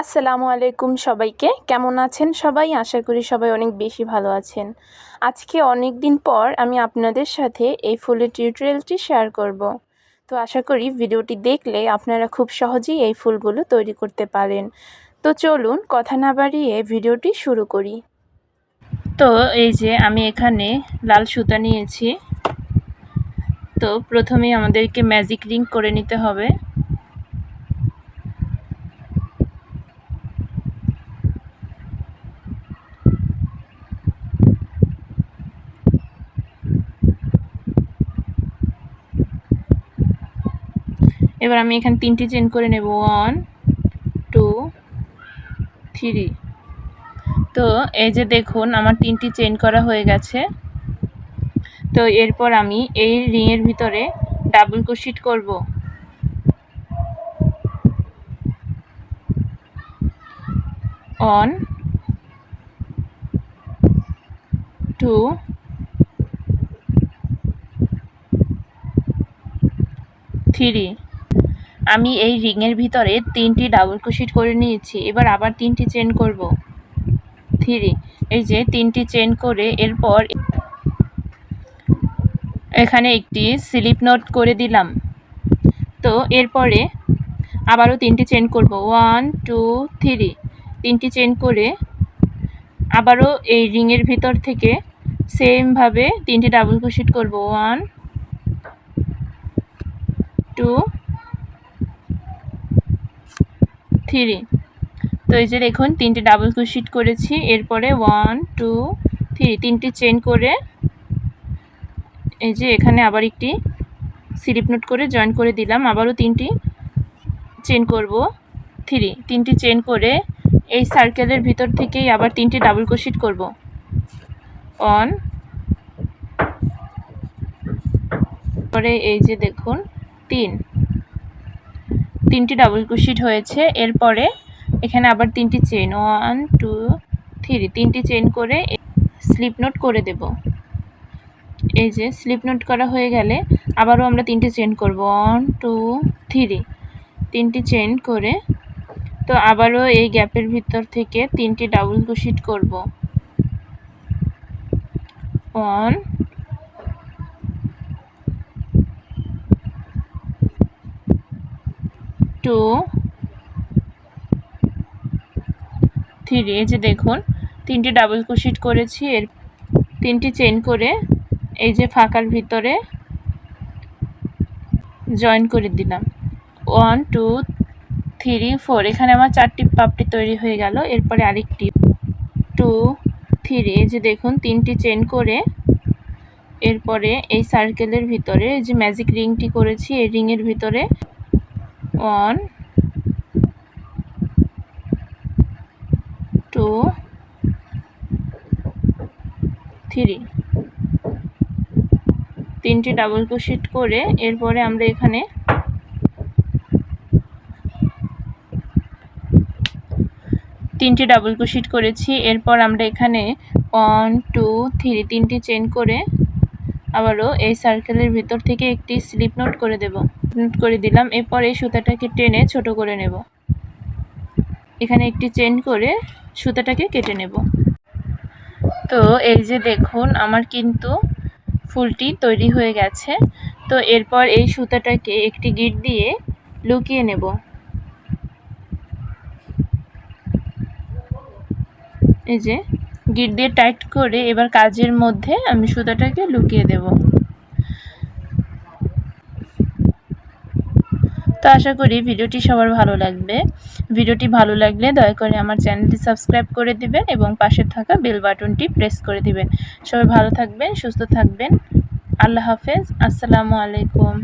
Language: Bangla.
আসসালামু আলাইকুম সবাইকে। কেমন আছেন সবাই? আশা করি সবাই অনেক বেশি ভালো আছেন। আজকে অনেক দিন পর আমি আপনাদের সাথে এই ফুলের টিউটোরিয়ালটি শেয়ার করব। তো আশা করি ভিডিওটি দেখলে আপনারা খুব সহজেই এই ফুলগুলো তৈরি করতে পারেন। তো চলুন কথা না বাড়িয়ে ভিডিওটি শুরু করি। তো এই যে আমি এখানে লাল সুতা নিয়েছি। তো প্রথমে আমাদেরকে ম্যাজিক রিং করে নিতে হবে। এবার আমি এখানে তিনটি চেন করে নেব। One, two, three. তো এই যে দেখুন, আমার তিনটি চেন করা হয়ে গেছে। তো এরপর আমি এই রিংয়ের ভিতরে ডাবল ক্রোশিট করব। One two, three. আমি এই রিংয়ের ভিতরে তিনটি ডাবল ক্রোশিট করে নিয়েছি। এবার আবার তিনটি চেন করব। থ্রি, এই যে তিনটি চেন করে এরপর এখানে একটি স্লিপ নোট করে দিলাম। তো এরপরে আবারও তিনটি চেন করব। ওয়ান টু থ্রি, তিনটি চেন করে আবারও এই রিংয়ের ভিতর থেকে সেমভাবে তিনটি ডাবল ক্রোশিট করব। One two three. তো এই যে দেখুন, তিনটে ডাবল ক্রোশিট করেছি, এরপরে ওয়ান টু থ্রি তিনটি চেন করে এই যে এখানে আবার একটি স্লিপ নোট করে জয়েন করে দিলাম, আবারও তিনটি চেন করব থ্রি তিনটি চেন করে এই সার্কেলের ভিতর থেকেই আবার তিনটি ডাবল ক্রোশিট করব। অন পরে এই যে দেখুন, তিন। তিনটি ডাবল ক্রোশিট হয়েছে। এরপরে এখানে আবার তিনটি চেন ওয়ান টু থ্রি তিনটি চেন করে স্লিপ নোট করে দেব। এই যে স্লিপ নোট করা হয়ে গেলে আবারও আমরা তিনটি চেন করব। ওয়ান টু থ্রি তিনটি চেন করে তো আবারও এই গ্যাপের ভিতর থেকে তিনটি ডাবল ক্রোশিট করব। ওয়ান টু থ্রি এই যে দেখুন, তিনটি ডাবল কুশিট করেছি, এর তিনটি চেন করে এই যে ফাঁকার ভিতরে জয়েন করে দিলাম। ওয়ান টু থ্রি ফোর এখানে আমার চারটি পাপড়ি তৈরি হয়ে গেল, এরপরে আরেকটি। টু থ্রি এই যে দেখুন, তিনটি চেন করে এরপরে এই সার্কেলের ভিতরে, এই যে ম্যাজিক রিংটি করেছি, এই রিংয়ের ভিতরে ওয়ান টু থ্রি তিনটি ডাবল ক্রোশেট করে এরপরে আমরা এখানে তিনটি ডাবল ক্রোশেট করেছি। এরপর আমরা এখানে ওয়ান টু থ্রি তিনটি চেন করে আবারও এই সার্কেলের ভিতর থেকে একটি স্লিপ নোট করে দেব। নোট করে দিলাম, এরপর এই সুতাটাকে টেনে ছোট করে নেব। এখানে একটি চেন করে সুতাটাকে কেটে নেব। তো এই যে দেখুন, আমার কিন্তু ফুলটি তৈরি হয়ে গেছে। তো এরপর এই সুতাটাকে একটি গিট দিয়ে লুকিয়ে নেব। এই যে গিট দিয়ে টাইট করে এবার কাজের মধ্যে আমি সুতাটাকে লুকিয়ে দেব। তো আশা করি ভিডিওটি সবার ভালো লাগবে। ভিডিওটি ভালো লাগলে দয়া করে আমার চ্যানেলটি সাবস্ক্রাইব করে দিবেন এবং পাশে থাকা বেল বাটনটি প্রেস করে দিবেন। সবাই ভালো থাকবেন, সুস্থ থাকবেন। আল্লাহ হাফেজ। আসসালামু আলাইকুম।